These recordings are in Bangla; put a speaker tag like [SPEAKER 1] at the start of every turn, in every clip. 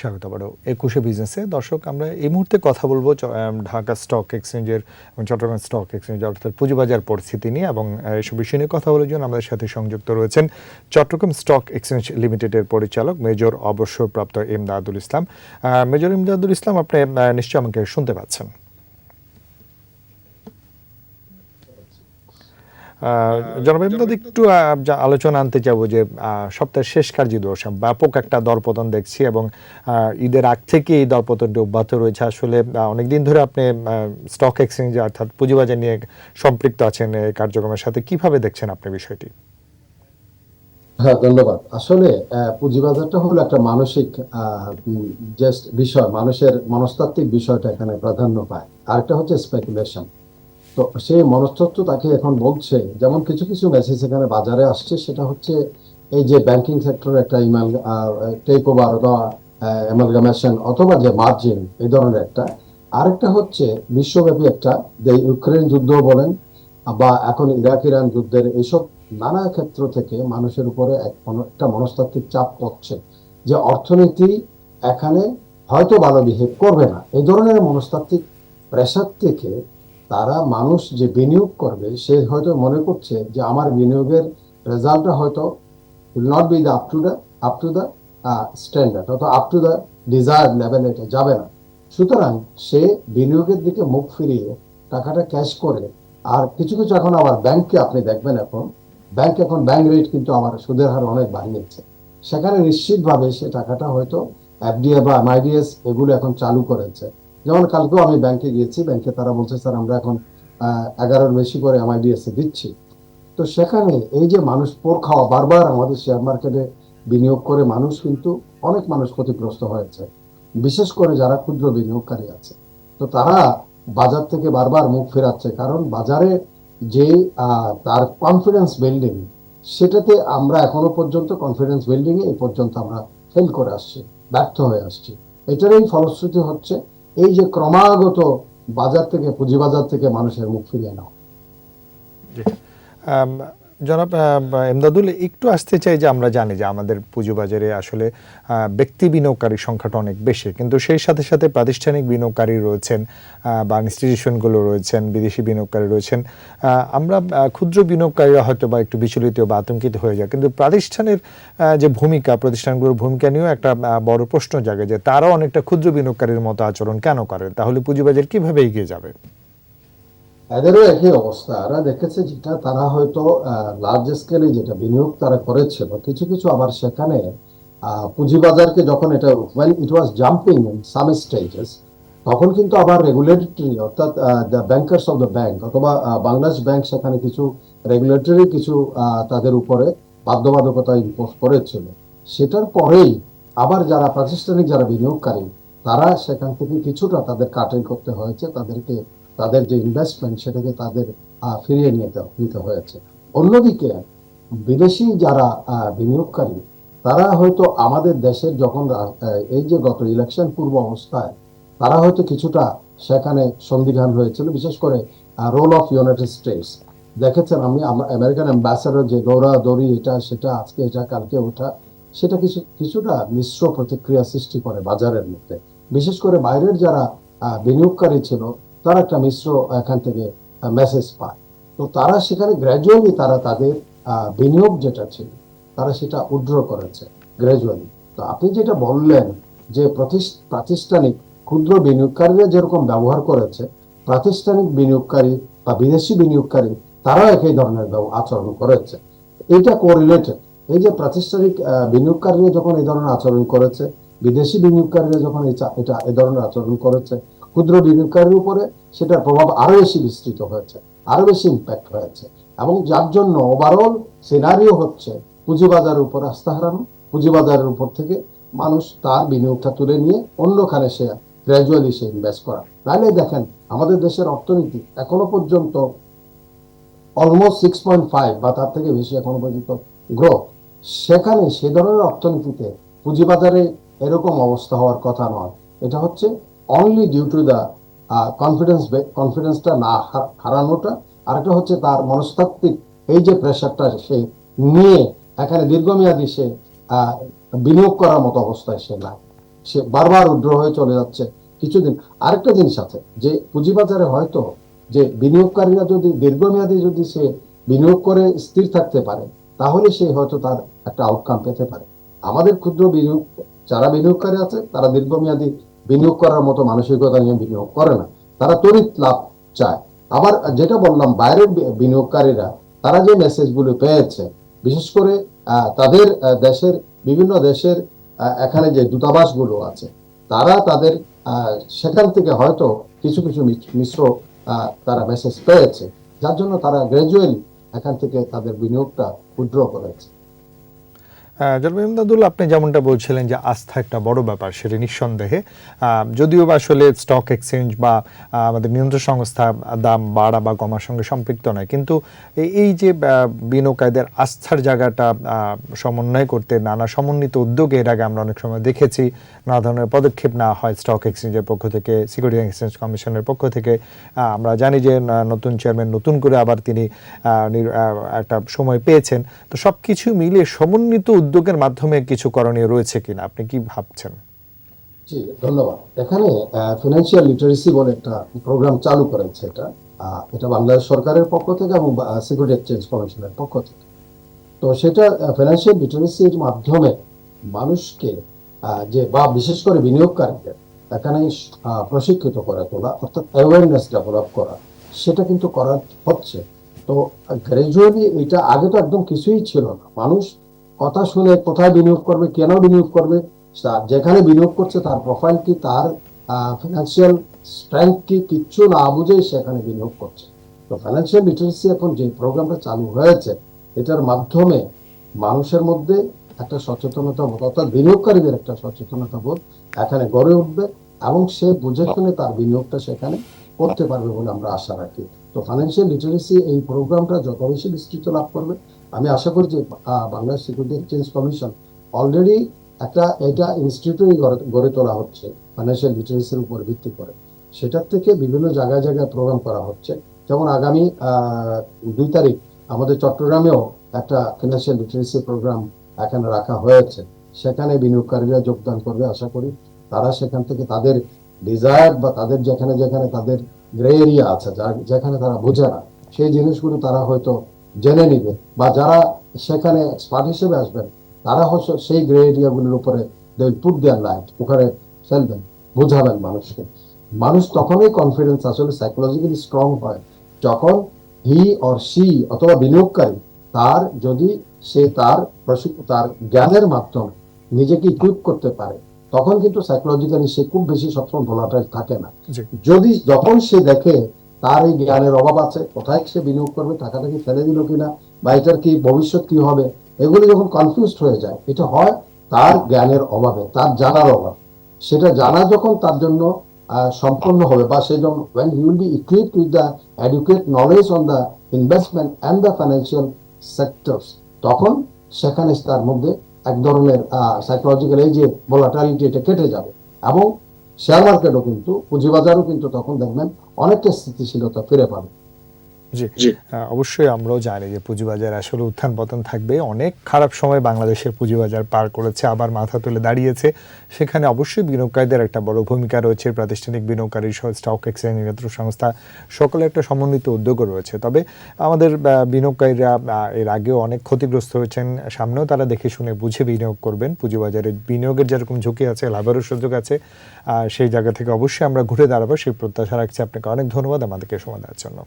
[SPEAKER 1] স্বাগত আবারও একুশে বিজনেসে দর্শক, আমরা এই মুহূর্তে কথা বলব ঢাকা স্টক এক্সচেঞ্জের এবং চট্টগ্রাম স্টক এক্সচেঞ্জ অর্থাৎ পুঁজিবাজার পরিস্থিতি নিয়ে এবং এসব বিষয় নিয়ে কথা বলার জন্য আমাদের সাথে সংযুক্ত রয়েছেন চট্টগ্রাম স্টক এক্সচেঞ্জ লিমিটেডের পরিচালক মেজর অবসরপ্রাপ্ত এমদাদুল ইসলাম। মেজর এমদাদুল ইসলাম, আপনি নিশ্চয়ই আমাকে শুনতে পাচ্ছেন। জনাব একটু আলোচনা আনতে চাবো যে সপ্তাহের শেষ কার্যদিবস ব্যাপক একটা দরপতন দেখছি এবং ঈদের আগ থেকে এই দরপতনটি অব্যাহত রয়েছে। আসলে অনেকদিন ধরে আপনি স্টক এক্সচেঞ্জ অর্থাৎ পুঁজিবাজার নিয়ে সম্পৃক্ত আছেন এই কার্যক্রমের সাথে, কীভাবে দেখছেন আপনি বিষয়টি?
[SPEAKER 2] হ্যাঁ ধন্যবাদ। আসলে পুঁজিবাজারটা হলো একটা মানসিক বিষয়, মানুষের মনস্তাত্ত্বিক বিষয়টা এখানে প্রাধান্য পায়। আরেকটা হচ্ছে স্পেকুলেশন তো সেই মনস্তত্ত্ব তাকে এখন বলছে। যেমন কিছু কিছু মেসেজ এখানে বাজারে আসছে, সেটা হচ্ছে এই যে ব্যাংকিং সেক্টর একটা ইমেল টেক ওভার অথবা অ্যামালগামেশন অথবা যে মার্জিন এই ধরনের একটা। আরেকটা হচ্ছে বিশ্বব্যাপী একটা যে ইউক্রেন যুদ্ধ বলেন বা এখন ইরাক ইরান যুদ্ধের এইসব নানা ক্ষেত্র থেকে মানুষের উপরে এক একটা মনস্তাত্ত্বিক চাপ পড়ছে যে অর্থনীতি এখানে হয়তো ভালো বিহেভ করবে না। এই ধরনের মনস্তাত্ত্বিক প্রেশার থেকে তারা মানুষ যে বিনিয়োগ করবে, সে হয়তো মনে করছে যে আমার বিনিয়োগের রেজাল্টটা হয়তো will not be the up to the up to the standard অথবা up to the desire level এটা যাবে না। সুতরাং সে বিনিয়োগের দিকে মুখ ফিরিয়ে টাকাটা ক্যাশ করে, আর কিছু কিছু এখন আবার ব্যাংকে আপনি দেখবেন এখন ব্যাংক এখন ব্যাংক রেট কিন্তু আমার সুদের হার অনেক বাড়িয়েছে। সেখানে নিশ্চিতভাবে সে টাকাটা হয়তো এফডিএ বা এমআইডিএস এগুলো এখন চালু করেছে। যেমন কালকেও আমি ব্যাংকে গিয়েছি ব্যাংকে তারা বলছে, স্যার, আমরা এখন এগারোর বেশি করে এমআইডিএস দিচ্ছি। তো সেখানে এই যে মানুষ পোর খাওয়া বারবার আমাদের শেয়ার মার্কেটে বিনিয়োগ করে, মানুষ কিন্তু অনেক মানুষ ক্ষতিগ্রস্ত হয়েছে, বিশেষ করে যারা ক্ষুদ্র বিনিয়োগকারী আছে। তো তারা বাজার থেকে বারবার মুখ ফেরাচ্ছে, কারণ বাজারে যে তার কনফিডেন্স বিল্ডিং সেটাতে আমরা এখনও পর্যন্ত কনফিডেন্স বিল্ডিং এ এই পর্যন্ত আমরা ফেল করে আসছি, ব্যর্থ হয়ে আসছি। এটারই ফলশ্রুতি হচ্ছে এই যে ক্রমাগত বাজার থেকে পুঁজিবাজার থেকে মানুষের মুখ ফিরিয়ে নেওয়া
[SPEAKER 1] জনাব এমদাদুল, একটু আসতে চাই যে আমরা জানি যে আমাদের পুঁজিবাজারে আসলে ব্যক্তি বিনিয়োগকারীর সংখ্যাটা অনেক বেশি। কিন্তু সেই সাথে সাথে প্রাতিষ্ঠানিক বিনিয়োগকারী রয়েছেন বা ইনস্টিটিউশনগুলো রয়েছেন, বিদেশি বিনিয়োগকারী রয়েছেন। আমরা ক্ষুদ্র বিনিয়োগকারীরা হয়তো বা একটু বিচলিত বা আতঙ্কিত হয়ে যায় কিন্তু প্রাতিষ্ঠানের যে ভূমিকা, প্রতিষ্ঠানগুলোর ভূমিকা নিয়েও একটা বড় প্রশ্ন জাগে যে তারাও অনেকটা ক্ষুদ্র বিনিয়োগকারীর মতো আচরণ কেন করে? তাহলে পুঁজিবাজার কীভাবে এগিয়ে যাবে?
[SPEAKER 2] এদেরও একই অবস্থা। এরা দেখেছে যেটা, তারা হয়তো লার্জ স্কেলে যেটা বিনিয়োগ তারা করেছিল, কিছু কিছু আবার সেখানে পুঁজিবাজারকে যখন এটা when it was jumping in some stages তখন কিন্তু আবার রেগুলেটরি অর্থাৎ the bankers of the bank অথবা বাংলাদেশ ব্যাংক সেখানে কিছু রেগুলেটরি কিছু তাদের উপরে বাধ্যবাধকতা ইম্পোজ করেছিল। সেটার পরেই আবার যারা প্রাতিষ্ঠানিক যারা বিনিয়োগকারী, তারা সেখান থেকে কিছুটা তাদের কাটেল করতে হয়েছে, তাদেরকে তাদের যে ইনভেস্টমেন্ট সেটাকে তাদের ফিরিয়ে নিতে নিতে হয়েছে। অন্যদিকে, বিদেশি যারা বিনিয়োগকারী, তারা হয়তো আমাদের দেশের যখন এই যে গত ইলেকশন পূর্ব অবস্থায়, তারা হয়তো কিছুটা সেখানে সন্দিহান হয়েছিল, বিশেষ করে রোল অফ ইউনাইটেড স্টেটস দেখেছেন, আমি আমেরিকান অ্যাম্বাসাডার যে দৌড়া দৌড়ি এটা, সেটা, আজকে এটা, কালকে ওটা, সেটা কিছু, কিছুটা মিশ্র প্রতিক্রিয়া সৃষ্টি করে বাজারের মধ্যে। বিশেষ করে বাইরের যারা বিনিয়োগকারী ছিল তারা একটা মিশ্র এখান থেকে মেসেজ পায়। তো তারা সেখানে গ্র্যাজুয়ালি তারা তাদের বিনিয়োগ যেটা ছিল, তারা সেটা উড্র করেছে গ্র্যাজুয়ালি তো আপনি যেটা বললেন যে প্রাতিষ্ঠানিক ক্ষুদ্র বিনিয়োগকারীরা যেরকম ব্যবহার করেছে, প্রাতিষ্ঠানিক বিনিয়োগকারী বা বিদেশি বিনিয়োগকারী, তারাও একই ধরনের আচরণ করেছে। এটা কোরিলেটেড এই যে প্রাতিষ্ঠানিক বিনিয়োগকারীরা যখন এই ধরনের আচরণ করেছে, বিদেশি বিনিয়োগকারীরা যখন এটা, এ ধরনের আচরণ করেছে ক্ষুদ্র বিনিয়োগকারীর উপরে সেটার প্রভাব আরও বেশি বিস্তৃত হয়েছে, আরও বেশি ইম্প্যাক্ট হয়েছে। এবং যার জন্য ওভারঅল সিনারিও হচ্ছে পুঁজিবাজারের উপর আস্থা হারানো, পুঁজিবাজারের উপর থেকে মানুষ তার বিনিয়োগটা তুলে নিয়ে অন্যখানে সে গ্র্যাজুয়ালি সে ইনভেস্ট করা। নাহলে দেখেন, আমাদের দেশের অর্থনীতি এখনও পর্যন্ত অলমোস্ট সিক্স পয়েন্ট ফাইভ বা তার থেকে বেশি এখনও পর্যন্ত গ্রোথ সেখানে সে ধরনের অর্থনীতিতে পুঁজিবাজারে এরকম অবস্থা হওয়ার কথা নয়। এটা হচ্ছে only due to the confidence কনফিডেন্সটা না হারানোটা আর একটা হচ্ছে তার মনস্তাত্ত্বিক এই যে প্রেশারটা সে নিয়ে এখানে দীর্ঘমেয়াদী সে বিনিয়োগ করার মতো অবস্থায় সে না। সে বারবার উগ্র হয়ে চলে যাচ্ছে। কিছুদিন, আরেকটা জিনিস আছে যে পুঁজিবাজারে হয়তো যে বিনিয়োগকারীরা যদি দীর্ঘমেয়াদী যদি সে বিনিয়োগ করে স্থির থাকতে পারে, তাহলে সে হয়তো তার একটা আউটকাম পেতে পারে। আমাদের ক্ষুদ্র বিনিয়োগ, যারা বিনিয়োগকারী আছে, তারা দীর্ঘমেয়াদী বিনিয়োগ করার মতো মানসিকতা নিয়ে বিনিয়োগ করে না। তারা তড়িৎ লাভ চায়। আবার যেটা বললাম, বাইরের বিনিয়োগকারীরা, তারা যে মেসেজগুলো পেয়েছে, বিশেষ করে তাদের দেশের, বিভিন্ন দেশের এখানে যে দূতাবাসগুলো আছে, তারা তাদের সেখান থেকে হয়তো কিছু কিছু মিশ্র- তারা মেসেজ পেয়েছে। যার জন্য তারা গ্রাজুয়ালি এখান থেকে তাদের বিনিয়োগটা উইথড্র করেছে।
[SPEAKER 1] জলবায়ু আপনি যেমনটা বলছিলেন যে আস্থা একটা বড় ব্যাপার সেটা নিঃসন্দেহে। যদিও বা আসলে স্টক এক্সচেঞ্জ বা আমাদের নিয়ন্ত্রণ সংস্থা দাম বাড়া বা কমার সঙ্গে সম্পৃক্ত নয় কিন্তু এই- যে আহ, বিনিয়োগকারীদের আস্থার জায়গাটা সমন্বয় করতে নানা সমন্বিত উদ্যোগে এর আগে আমরা অনেক সময় দেখেছি নানা ধরনের পদক্ষেপ নেওয়া হয় স্টক এক্সচেঞ্জের পক্ষ থেকে সিকিউরিটি এক্সচেঞ্জ কমিশনের পক্ষ থেকে। আমরা জানি যে নতুন চেয়ারম্যান নতুন করে আবার তিনি একটা সময় পেয়েছেন। তো সব কিছু মিলিয়ে সমন্বিত উদ্যোগের মাধ্যমে কিছু করণীয় রয়েছে কিনা? আপনি কি ভাবছেন?
[SPEAKER 2] জি, ধন্যবাদ। এখানে ফিনান্সিয়াল লিটারেসি বলে একটা প্রোগ্রাম চালু করেছে এটা। এটা বাংলাদেশ সরকারের পক্ষ থেকে এবং সিকিউরিটি এক্সচেঞ্জ কমিশনের পক্ষ থেকে। তো সেটা ফিনান্সিয়াল লিটারেসির মাধ্যমে মানুষকে যে, বা বিশেষ করে বিনিয়োগকারীদের, এখানে প্রশিক্ষিত করে তোলা, অর্থাৎ অ্যাওয়ারনেস ডেভেলপ করা, সেটা কিন্তু করা হচ্ছে। তো গ্রাজুয়ালি এটা আগে তো একদম কিছুই ছিল না। মানুষ কথা শুনে কোথায় বিনিয়োগ করবে, কেন বিনিয়োগ করবে যেখানে বিনিয়োগ করছে তার প্রোফাইল কি, তার ফিনান্সিয়াল স্ট্রেংথ কি, কিচ্ছু না বুঝেই সেখানে বিনিয়োগ করছে। তো ফাইন্যান্সিয়াল লিটারেসি এখন যে প্রোগ্রামটা চালু হয়েছে, এটার মাধ্যমে মানুষের মধ্যে একটা সচেতনতা বোধ, অর্থাৎ বিনিয়োগকারীদের একটা সচেতনতা বোধ এখানে গড়ে উঠবে এবং সে বুঝে শুনে তার বিনিয়োগটা সেখানে করতে পারবে বলে আমরা আশা রাখি। তো ফাইন্যান্সিয়াল লিটারেসি এই প্রোগ্রামটা যত বেশি বিস্তৃত লাভ করবে আমি আশা করি যে Bangladesh security exchange commission already একটা, এটা ইনস্টিটিউটই গড়ে তোলা হচ্ছে ফাইন্যান্সিয়াল লিটারেসির উপর ভিত্তি করে। সেটার থেকে বিভিন্ন জায়গায় জায়গায় প্রোগ্রাম করা হচ্ছে। যেমন আগামী দুই তারিখ আমাদের চট্টগ্রামেও একটা ফিনান্সিয়াল লিটারেসি প্রোগ্রাম এখানে রাখা হয়েছে। সেখানে বিনিয়োগকারীরা যোগদান করবে আশা করি। তারা সেখান থেকে তাদের ডিজায়ার বা তাদের যেখানে যেখানে তাদের গ্রে এরিয়া আছে যেখানে তারা বোঝে না, সেই জিনিসগুলো তারা হয়তো জেনে নিবে। বা যারা সেখানে এক্সপার্ট হিসেবে আসবেন তারা হয়তো সেই গ্রে এরিয়াগুলোর উপরে দে পুট দেয়ার লাইট ওখানে ফেলবেন বোঝাবেন মানুষকে। মানুষ তখনই কনফিডেন্স আসলে সাইকোলজিক্যালি স্ট্রং হয় যখন হি অর সি অথবা বিনিয়োগকারী তার যদি সে তার তার জ্ঞানের মাধ্যমে নিজেকে ইকুইপ করতে পারে তখন কিন্তু সাইকোলজিক্যালি সে খুব বেশি সবসময় ভোলাটাইল থাকে না। যদি যখন সে দেখে তার এই জ্ঞানের অভাব আছে। কোথায় সে বিনিয়োগ করবে, টাকাটা কি ফেলে দিল কিনা, বা এটার কি ভবিষ্যৎ কি হবে, এগুলো যখন কনফিউজড হয়ে যায়, এটা হয় তার জ্ঞানের অভাবে, তার জানার অভাব। সেটা জানা যখন তার জন্য সম্পন্ন হবে, বা সেই জন্য when he will be equipped with the adequate knowledge on the investment and the financial sectors, তখন সেখানে তার মধ্যে এক ধরনের সাইকোলজিক্যাল এই যে ভোলাটালিটি এটা কেটে যাবে। এবং শেয়ার মার্কেটও কিন্তু পুঁজিবাজারও কিন্তু তখন দেখবেন অনেকটা স্থিতিশীলতা ফিরে পাবে।
[SPEAKER 1] জি। অবশ্যই আমরাও জানি যে পুঁজিবাজার আসলে উত্থান পতন থাকবে। অনেক খারাপ সময় বাংলাদেশের পুঁজিবাজার পার করেছে আবার মাথা তুলে দাঁড়িয়েছে। সেখানে অবশ্যই বিনিয়োগকারীদের একটা বড় ভূমিকা রয়েছে। প্রাতিষ্ঠানিক বিনিয়োগকারী সহ স্টক এক্সচেঞ্জ নিয়ন্ত্রণ সংস্থা সকলে একটা সমন্বিত উদ্যোগও রয়েছে। তবে আমাদের বিনিয়োগকারীরা এর আগেও অনেক ক্ষতিগ্রস্ত হয়েছেন। সামনেও তারা দেখে শুনে বুঝে বিনিয়োগ করবেন। পুঁজিবাজারে বিনিয়োগের যেরকম ঝুঁকি আছে লাভেরও সুযোগ আছে সেই জায়গা থেকে অবশ্যই আমরা ঘুরে দাঁড়াবো। সেই প্রত্যাশা রাখছি। আপনাকে অনেক ধন্যবাদ আমাদেরকে সময় দেওয়ার জন্য।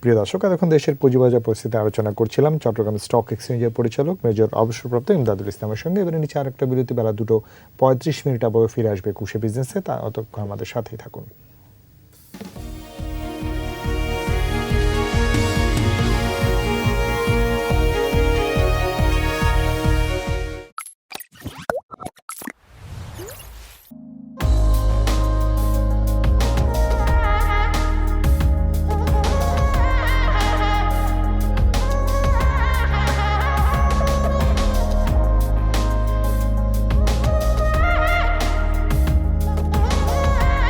[SPEAKER 1] প্রিয় দর্শক, এতক্ষণ দেশের পুঁজিবাজার পরিস্থিতি আলোচনা করছিলাম চট্টগ্রাম স্টক এক্সচেঞ্জের পরিচালক মেজর অবসরপ্রাপ্ত ইমদাদুল ইসলামের সঙ্গে। এবারে নিচে আরেকটা বিরতি বেলা দুটো পঁয়ত্রিশ মিনিট আবার ফিরে আসবে কুশে বিজনেসে। তা অতক্ষণ আমাদের সাথেই থাকুন।